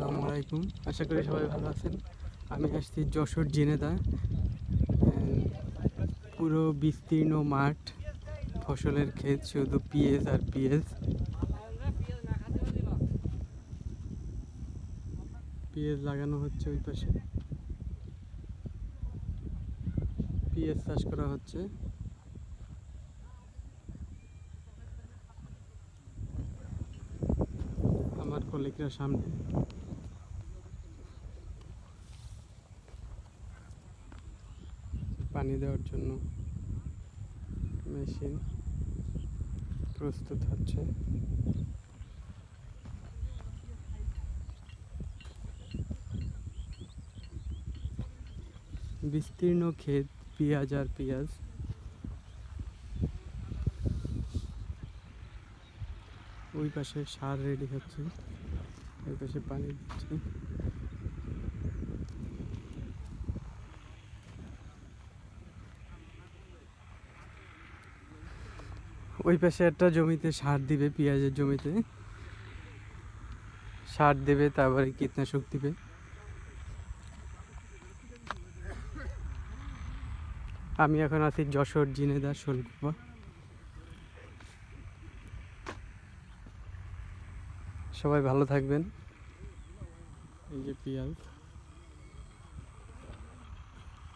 আসসালামু আলাইকুম। আশা করি সবাই ভালো আছেন। আমি আসছি যশোর জেনেদা। পুরো বিস্তীর্ণ মাঠ ফসলের ক্ষেত শুধু পিএস আর পিএস। পিএস লাগানো হচ্ছে ওই পাশে। পিএস চাষ করা হচ্ছে। আমার কলিগরা সামনে। পানি দেওয়ার জন্য মেশিন প্রস্তুত হচ্ছে। বিস্তীর্ণ ক্ষেত, পেঁয়াজ আর পেঁয়াজ। ওই পাশে সার রেডি হচ্ছে, ওই পাশে পানি দিচ্ছে। ওই পাশে একটা জমিতে সার দিবে, পেঁয়াজের জমিতে। সার দেবে, তারপরে কীটনাশক দিবে। আমি এখন আছি যশোর জিনেদার শোলকুপা। সবাই ভালো থাকবেন। এই যে পেঁয়াজ।